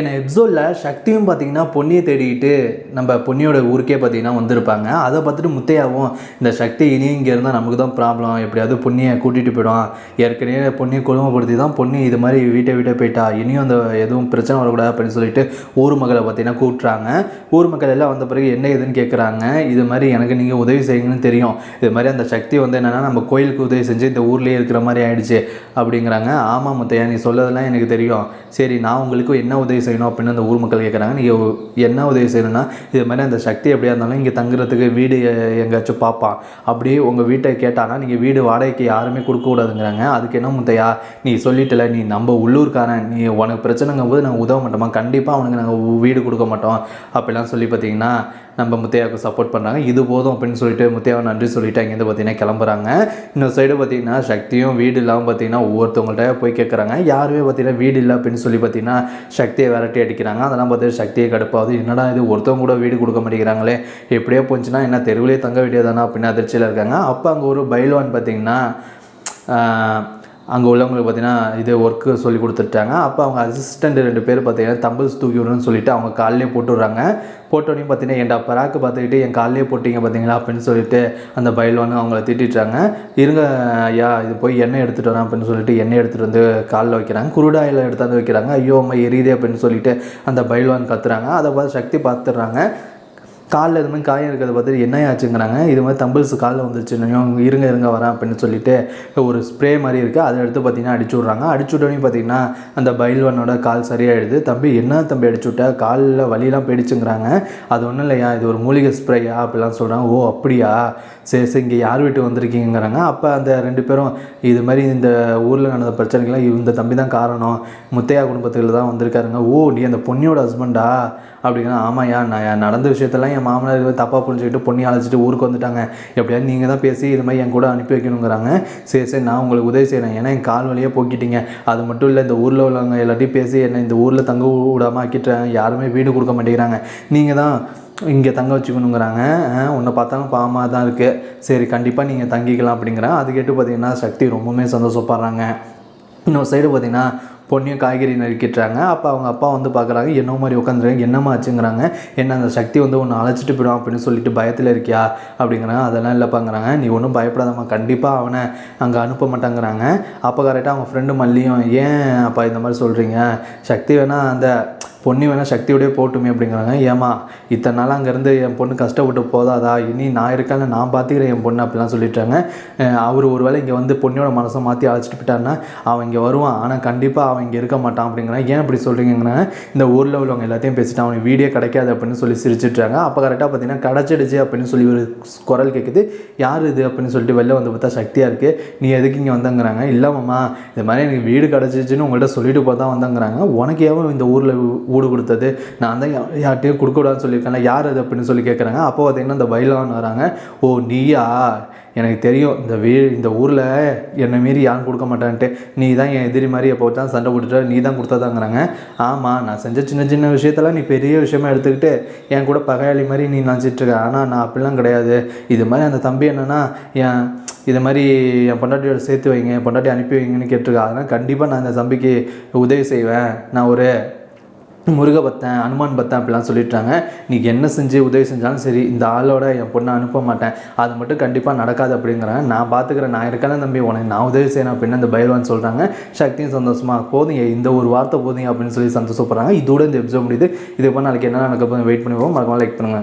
என்ன எபிசோடில் சக்தியும் பார்த்தீங்கன்னா பொன்னியை தேடிக்கிட்டு நம்ம பொன்னியோட ஊருக்கே பார்த்தீங்கன்னா வந்திருப்பாங்க. அதை பார்த்துட்டு முத்தையாவும் இந்த சக்தி இனி இங்கே இருந்தால் நமக்கு தான் ப்ராப்ளம் எப்படியாவது பொன்னியை கூட்டிகிட்டு போயிடும் ஏற்கனவே பொன்னியை கொடுமைப்படுத்தி தான் பொன்னி இது மாதிரி வீட்டை வீட்டை போயிட்டா. இனியும் அந்த எதுவும் பிரச்சனை வரக்கூடாது அப்படின்னு சொல்லிட்டு ஊர் மக்களை பார்த்தீங்கன்னா கூட்டுறாங்க. ஊர் மக்கள் எல்லாம் வந்த பிறகு என்ன ஏதுன்னு கேட்குறாங்க இது மாதிரி எனக்கு நீங்கள் உதவி செய்யுங்கன்னு தெரியும். இது மாதிரி அந்த சக்தி வந்து என்னென்னா நம்ம கோயிலுக்கு உதவி செஞ்சு இந்த ஊர்லேயே இருக்கிற மாதிரி ஆயிடுச்சு அப்படிங்கிறாங்க. ஆமாம் முத்தையா நீ சொல்லதெல்லாம் எனக்கு தெரியும். சரி நான் உங்களுக்கு என்ன உதவி செய்யணும் அப்படின்னு அந்த ஊர் மக்கள் கேட்குறாங்க நீங்கள் என்ன உதவி செய்யணும்னா இது மாதிரி அந்த சக்தி எப்படியா இருந்தாலும் இங்கே தங்குறதுக்கு வீடு எங்கேயாச்சும் பார்ப்பான் அப்படியே உங்கள் வீட்டை கேட்டானா நீங்கள் வீடு வாடகைக்கு யாருமே கொடுக்கக்கூடாதுங்கிறாங்க அதுக்கு என்ன முத்தையா நீ சொல்லிட்டல நீ நம்ம உள்ளூர்காரன் நீ உனக்கு பிரச்சனைங்கும் போது நாங்கள் உதவ மாட்டோமா? கண்டிப்பாக அவனுக்கு நாங்கள் வீடு கொடுக்க மாட்டோம். அப்படிலாம் சொல்லி பார்த்தீங்கன்னா நம்ம முத்தையாவுக்கு சப்போர்ட் பண்ணுறாங்க இது போதும் அப்படின்னு சொல்லிட்டு முத்தையாவை நன்றி சொல்லிட்டு அங்கேருந்து பார்த்தீங்கன்னா கிளம்புறாங்க. இன்னொரு சைடு பார்த்தீங்கன்னா சக்தியும் வீடு இல்லாமல் பார்த்தீங்கன்னா ஒவ்வொருத்தவங்கள்ட்ட போய் கேட்குறாங்க யாருமே பார்த்தீங்கன்னா வீடு இல்லை அப்படின்னு சொல்லி பார்த்தீங்கன்னா சக்தியை விரட்டி அடிக்கிறாங்க. அதெல்லாம் பார்த்து சக்தியை கடுப்பாகுது. என்னடா இது? ஒருத்தவங்க கூட வீடு கொடுக்க மாட்டேங்கிறாங்களே. எப்படியோ போச்சுன்னா என்ன தெருவிலே தங்க வேண்டியதானா அப்படின்னு அதிர்ச்சியில் இருக்காங்க. அப்போ அங்கே ஒரு பைல்வான் பார்த்தீங்கன்னா அங்கே உள்ளவங்களுக்கு பார்த்தீங்கன்னா இது ஒர்க்கு சொல்லி கொடுத்துட்டாங்க. அப்போ அவங்க அசிஸ்டண்ட் ரெண்டு பேர் பார்த்தீங்கன்னா தம்பிள்ஸ் தூக்கி விடணும்னு சொல்லிட்டு அவங்க காலிலே போட்டு விட்றாங்க போட்டோடனே பார்த்தீங்கன்னா என்டா பராக்கு பார்த்துக்கிட்டு என் காலிலே போட்டிங்க பார்த்தீங்களா அப்படின்னு சொல்லிட்டு அந்த பயில்வான் அவங்கள திட்டாங்க இருங்க ஐயா இது போய் எண்ணெய் எடுத்துகிட்டு வரேன் அப்படின்னு சொல்லிட்டு எண்ணெய் எடுத்துகிட்டு வந்து காலில் வைக்கிறாங்க. குருடாயில் எடுத்தாந்து வைக்கிறாங்க. ஐயோ அம்மா எரியுதே அப்படின்னு சொல்லிட்டு அந்த பயில்வான் கத்துறாங்க. அதை பார்த்து சக்தி பார்த்துடுறாங்க. காலில் எதுவுமே காயம் இருக்கிறத பார்த்துட்டு என்ன ஆச்சுங்கிறாங்க? இது மாதிரி தம்பிள்ஸ் காலில் வந்துருச்சு இன்னும் இருங்க இருங்க வரேன் அப்படின்னு சொல்லிட்டு ஒரு ஸ்ப்ரே மாதிரி இருக்குது அதை எடுத்து பார்த்தீங்கன்னா அடிச்சு விட்றாங்க. அடிச்சு விட்டோன்னே பார்த்தீங்கன்னா அந்த பைல்வனோட கால் சரியாயிடுது. தம்பி என்ன தம்பி அடிச்சு விட்ட? காலில் வலியெல்லாம் போயிடுச்சுங்கிறாங்க. அது ஒன்றும் இல்லையா? இது ஒரு மூலிகை ஸ்ப்ரேயா அப்படிலாம் சொல்கிறாங்க ஓ அப்படியா? சரி சரி இங்கே யார் வீட்டு வந்திருக்கீங்கிறாங்க அப்போ அந்த ரெண்டு பேரும் இது மாதிரி இந்த ஊரில் நடந்த பிரச்சனைகள்லாம் இந்த தம்பி தான் காரணம். முத்தையா குடும்பத்தில் தான் வந்திருக்காருங்க. ஓ நீ அந்த பொன்னியோட ஹஸ்பண்டா அப்படிங்கிற ஆமாய்யா நான் நடந்த விஷயத்தெல்லாம் என் மாமனார் தப்பாக புரிஞ்சுக்கிட்டு பொண்ணி அழைச்சிட்டு ஊருக்கு வந்துட்டாங்க. எப்படியாவது நீங்கள் தான் பேசி இது மாதிரி என் கூட அனுப்பி வைக்கணுங்கிறாங்க. சரி சரி நான் உங்களுக்கு உதவி செய்கிறேன் ஏன்னா என் கால் வழியாக போக்கிட்டீங்க அது மட்டும் இல்லை இந்த ஊரில் உள்ளவங்க எல்லாத்தையும் பேசி என்னை இந்த ஊரில் தங்க விடாமல் ஆக்கிட்டாங்க யாருமே வீடு கொடுக்க மாட்டேங்கிறாங்க. நீங்கள் தான் இங்கே தங்க வச்சுக்கணுங்கிறாங்க. உன்னை பார்த்தாலும் பாவமாக தான் இருக்குது சரி கண்டிப்பாக நீங்கள் தங்கிக்கலாம் அப்படிங்கிறேன் அது கேட்டு பார்த்தீங்கன்னா சக்தி ரொம்பவுமே சந்தோஷப்படுறாங்க. இன்னொரு சைடு பார்த்தீங்கன்னா பொண்ணையும் காய்கறி நறுக்கிட்டுறாங்க அப்போ அவங்க அப்பா வந்து பார்க்குறாங்க என்ன மாதிரி உட்காந்துருக்காங்க என்னம்மா ஆச்சுங்கிறாங்க. என்ன அந்த சக்தி வந்து ஒன்று அழைச்சிட்டு போயிடும் அப்படின்னு சொல்லிட்டு பயத்தில் இருக்கியா? அப்படிங்கிறாங்க. அதெல்லாம் இல்லைப்பாங்கிறாங்க. நீ ஒன்றும் பயப்படாதம்மா. கண்டிப்பாக அவனை அங்கே அனுப்ப மாட்டாங்கிறாங்க. அப்போ கரெக்டாக அவங்க ஃப்ரெண்டு மல்லியும் ஏன் அப்பா இந்த மாதிரி சொல்கிறீங்க சக்தி வேணால் அந்த பொண்ணு வேணால் சக்தியோடய போட்டுமே அப்படிங்கிறாங்க. ஏமா இத்தனை நாள் அங்கேருந்து என் பொண்ணு கஷ்டப்பட்டு போதாதா? இனி நான் இருக்கேன்னு நான் பார்த்துக்கிறேன் என் பொண்ணு அப்படிலாம் சொல்லிட்டாங்க. அவர் அவர் ஒருவேளை இங்கே வந்து பொண்ணியோட மனசை மாற்றி அழைச்சிட்டு போயிட்டாருன்னா அவன் இங்கே வருவான். ஆனால் கண்டிப்பாக அவன் இங்கே இருக்க மாட்டான் அப்படிங்கிறாங்க. ஏன் இப்படி சொல்கிறீங்கன்னா இந்த ஊரில் உள்ளவங்க எல்லாத்தையும் பேசிட்டு அவனுக்கு வீடியோ கிடைக்காது அப்படின்னு சொல்லி சிரிச்சிட்றாங்க அப்போ கரெக்டாக பார்த்தீங்கன்னா கிடச்சிடுச்சு அப்படின்னு சொல்லி ஒரு குரல் கேட்குது யார் இது அப்படின்னு சொல்லிட்டு வெளில வந்து பார்த்தா சக்தியாக இருக்குது நீ எதுக்கு இங்கே வந்தங்கிறாங்க. இல்லைம்மா இது மாதிரி எனக்கு வீடு கிடச்சிச்சின்னு உங்கள்கிட்ட சொல்லிட்டு பார்த்தா வந்தங்கிறாங்க. உனக்கு ஏன் இந்த ஊரில் கூடு கொடுத்தது. நான் தான் யார்கிட்டையும் யார்கிட்டயும் கொடுக்கக்கூடாதுன்னு யார் அது அப்படின்னு சொல்லி கேட்குறாங்க அப்போ பார்த்தீங்கன்னா இந்த பைலான் வராங்க. ஓ நீயா? எனக்கு தெரியும் இந்த வீ இந்த ஊரில் என்னை மீறி யாரும் கொடுக்க மாட்டான்ட்டு. நீ தான் என் எதிரி மாதிரி எப்போ தான் சண்டை போட்டுட்டு நீ தான் கொடுத்ததாங்கிறாங்க. ஆமாம் நான் செஞ்ச சின்ன சின்ன விஷயத்தெல்லாம் நீ பெரிய விஷயமா எடுத்துக்கிட்டு என் கூட பகையாளி மாதிரி நீ நினச்சிட்ருக்க ஆனால் நான் அப்படிலாம் கிடையாது. இது மாதிரி அந்த தம்பி என்னன்னா என் இது மாதிரி என் பொண்டாட்டியோட சேர்த்து வைங்க என் பொண்டாட்டி அனுப்பி வைங்கன்னு கேட்டிருக்கா. அதனால் கண்டிப்பாக நான் இந்த தம்பிக்கு உதவி செய்வேன். நான் ஒரு முருக பத்தன் அனுமான் பத்தன் அப்படிலாம் சொல்லிட்டாங்க நீ என்ன செஞ்சு உதவி செஞ்சாலும் சரி இந்த ஆளோட என் பொண்ணை அனுப்ப மாட்டேன். அது மட்டும் கண்டிப்பாக நடக்காது அப்படிங்கிறேன் நான் பார்த்துக்கிறேன் நான் இருக்கேன்னு தம்பி உனக்கு நான் உதவி செய்யணும் அப்படின்னு அந்த பைல்வான் சொல்கிறாங்க சக்தியும் சந்தோஷமாக போதுங்க இந்த ஒரு வார்த்தை போதுங்க அப்படின்னு சொல்லி சந்தோஷப்படுறாங்க. இதோட இந்த எபிசோட் முடியுது. இதுக்கு நாளைக்கு என்ன நடக்க போதும் வெயிட் பண்ணுவோம் மறக்காமல் லைக் பண்ணுங்கள்